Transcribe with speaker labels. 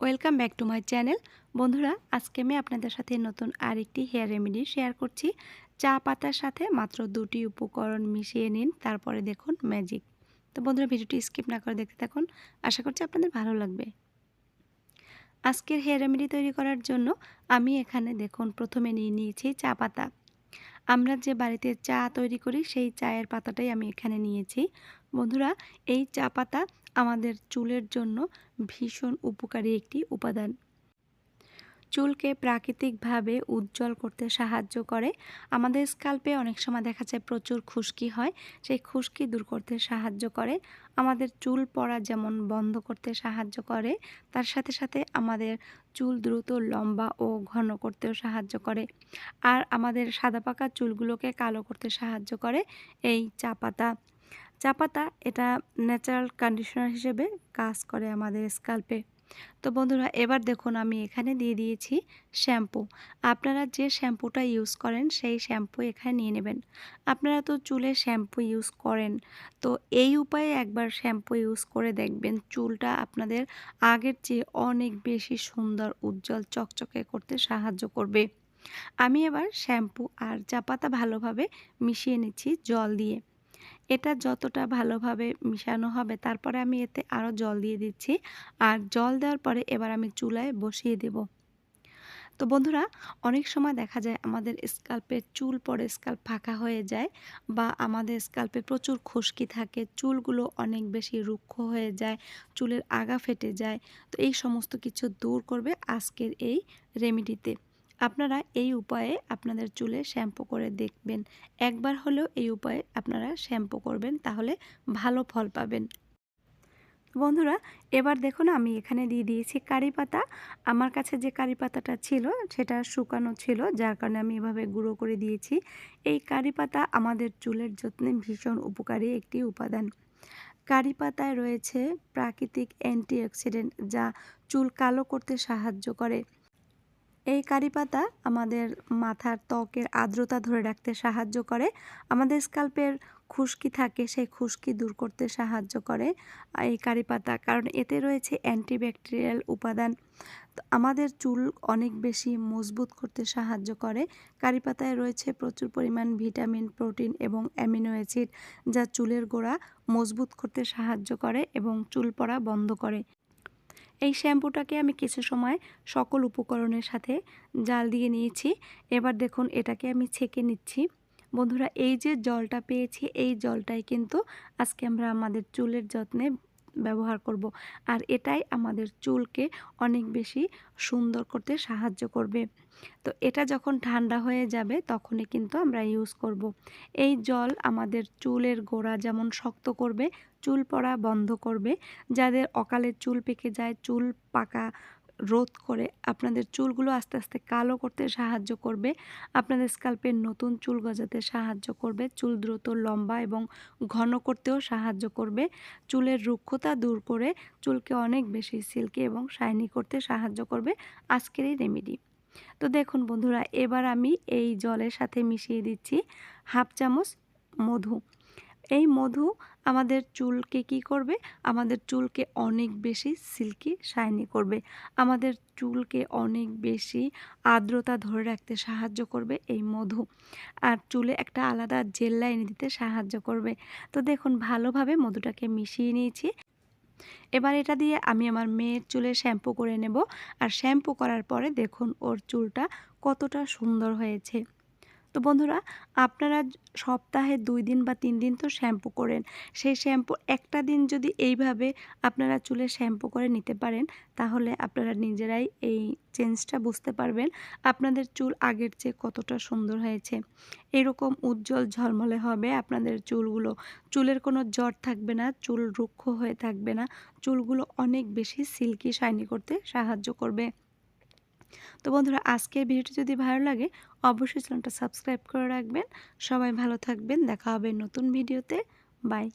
Speaker 1: Welcome back to my channel. বন্ধুরা, আজকে আমি আপনাদের সাথে নতুন আরেকটি হেয়ার রেমেডি শেয়ার করছি। চা পাতার সাথে মাত্র দুটি উপকরণ মিশিয়ে নিন, তারপরে দেখুন ম্যাজিক। তো বন্ধুরা, ভিডিওটি স্কিপ না করে দেখতে থাকুন। আশা করছি আপনাদের ভালো লাগবে। আজকের হেয়ার রেমেডি তৈরি করার জন্য আমি এখানে দেখুন, প্রথমে নিয়ে নিয়েছি চা পাতা। আমরা যে বাড়িতে চা তৈরি করি, সেই চায়ের পাতাটাই আমি এখানে নিয়েছি। বন্ধুরা, এই চা পাতা আমাদের চুলের জন্য ভীষণ উপকারী একটি উপাদান। চুলকে প্রাকৃতিকভাবে উজ্জ্বল করতে সাহায্য করে। আমাদের স্কাল্পে অনেক সময় দেখা যায় প্রচুর খুশকি হয়, সেই খুশকি দূর করতে সাহায্য করে। আমাদের চুল পড়া যেমন বন্ধ করতে সাহায্য করে, তার সাথে সাথে আমাদের চুল দ্রুত লম্বা ও ঘন করতেও সাহায্য করে। আর আমাদের সাদা পাকা চুলগুলোকে কালো করতে সাহায্য করে, এই চা পাতা চা পাতা এটা ন্যাচারাল কন্ডিশনার হিসেবে কাজ করে আমাদের স্কাল্পে তো বন্ধুরা, এবার দেখুন আমি এখানে দিয়ে দিয়েছি শ্যাম্পু আপনারা যে শ্যাম্পুটা ইউজ করেন, সেই শ্যাম্পু এখানে নিয়ে নেবেন। আপনারা তো চুলে শ্যাম্পু ইউজ করেন, তো এই উপায়ে একবার শ্যাম্পু ইউজ করে দেখবেন, চুলটা আপনাদের আগের চেয়ে অনেক বেশি সুন্দর, উজ্জ্বল, চকচকে করতে সাহায্য করবে। আমি এবার শ্যাম্পু আর চা পাতা ভালোভাবে মিশিয়ে নিচ্ছি জল দিয়ে। এটা যতটা ভালোভাবে মিশানো হবে, তারপরে আমি এতে আরও জল দিয়ে দিচ্ছি। আর জল দেওয়ার পরে এবার আমি চুলায় বসিয়ে দেব। তো বন্ধুরা, অনেক সময় দেখা যায় আমাদের স্কাল্পে চুল পরে স্কাল্প ফাঁকা হয়ে যায় বা আমাদের স্কাল্পে প্রচুর খুশকি থাকে, চুলগুলো অনেক বেশি রুক্ষ হয়ে যায়, চুলের আগা ফেটে যায়। তো এই সমস্ত কিছু দূর করবে আজকের এই রেমিডিতে। আপনারা এই উপায়ে আপনাদের চুলে শ্যাম্পু করে দেখবেন। একবার হলেও এই উপায়ে আপনারা শ্যাম্পু করবেন, তাহলে ভালো ফল পাবেন। বন্ধুরা, এবার দেখুন আমি এখানে দিয়ে দিয়েছি কারি পাতা। আমার কাছে যে কারি পাতাটা ছিল, সেটা শুকানো ছিল, যার কারণে আমি এভাবে গুঁড়ো করে দিয়েছি। এই কারি পাতা আমাদের চুলের যত্নে ভীষণ উপকারী একটি উপাদান। কারি পাতায় রয়েছে প্রাকৃতিক অ্যান্টিঅক্সিডেন্ট, যা চুল কালো করতে সাহায্য করে। এই কারি পাতা আমাদের মাথার ত্বকের আর্দ্রতা ধরে রাখতে সাহায্য করে। আমাদের স্কাল্পের খুশকি থাকে, সেই খুশকি দূর করতে সাহায্য করে এই কারি পাতা। কারণ এতে রয়েছে অ্যান্টিব্যাকটেরিয়াল উপাদান। আমাদের চুল অনেক বেশি মজবুত করতে সাহায্য করে। কারি পাতায় রয়েছে প্রচুর পরিমাণ ভিটামিন, প্রোটিন এবং অ্যামিনো অ্যাসিড যা চুলের গোড়া মজবুত করতে সাহায্য করে এবং চুল পড়া বন্ধ করে। এই শ্যাম্পুটাকে আমি কিছু সময় সকল উপকরণের সাথে জাল দিয়ে নিয়েছি। এবার দেখুন, এটাকে আমি ছেঁকে নিচ্ছি। বন্ধুরা, এই যে জলটা পেয়েছি, এই জলটাই কিন্তু আজকে আমরা আমাদের চুলের যত্নে ব্যবহার করব। আর এটাই আমাদের চুলকে অনেক বেশি সুন্দর করতে সাহায্য করবে। তো এটা যখন ঠান্ডা হয়ে যাবে, তখনই কিন্তু আমরা ইউজ করব। এই জল আমাদের চুলের গোড়া যেমন শক্ত করবে, চুল পড়া বন্ধ করবে। যাদের অকালে চুল পেকে যায়, চুল পাকা রোধ করে আপনাদের চুলগুলো আস্তে আস্তে কালো করতে সাহায্য করবে। আপনাদের স্কাল্পের নতুন চুল গজাতে সাহায্য করবে। চুল দ্রুত, লম্বা এবং ঘন করতেও সাহায্য করবে। চুলের রুক্ষতা দূর করে চুলকে অনেক বেশি সিল্কি এবং শাইনি করতে সাহায্য করবে আজকের এই রেমেডি। তো দেখুন বন্ধুরা, এবার আমি এই জলের সাথে মিশিয়ে দিচ্ছি হাফ চামচ মধু। এই মধু আমাদের চুলকে কি করবে? আমাদের চুলকে অনেক বেশি সিল্কি শাইনি করবে। আমাদের চুলকে অনেক বেশি আর্দ্রতা ধরে রাখতে সাহায্য করবে এই মধু। আর চুলে একটা আলাদা জেল লাইন দিতে সাহায্য করবে। তো দেখুন, ভালোভাবে মধুটাকে মিশিয়ে নিয়েছি। এবার এটা দিয়ে আমি আমার মেয়ের চুলে শ্যাম্পু করে নেব। আর শ্যাম্পু করার পরে দেখুন, ওর চুলটা কতটা সুন্দর হয়েছে। তো বন্ধুরা, আপনারা সপ্তাহে দুই দিন বা তিন দিন তো শ্যাম্পু করেন। সেই শ্যাম্পু একটা দিন যদি এইভাবে আপনারা চুলে শ্যাম্পু করে নিতে পারেন, তাহলে আপনারা নিজেরাই এই চেঞ্জটা বুঝতে পারবেন আপনাদের চুল আগের চেয়ে কতটা সুন্দর হয়েছে। এরকম উজ্জ্বল ঝলমলে হবে আপনাদের চুলগুলো। চুলের কোনো জ্বর থাকবে না, চুল রুক্ষ হয়ে থাকবে না। চুলগুলো অনেক বেশি সিল্কি, শাইনি করতে সাহায্য করবে। তো বন্ধুরা, আজকের ভিডিওটি যদি ভালো লাগে, অবশ্যই চ্যানেলটা সাবস্ক্রাইব করে রাখবেন। সবাই ভালো থাকবেন, দেখা হবে নতুন ভিডিওতে। বাই।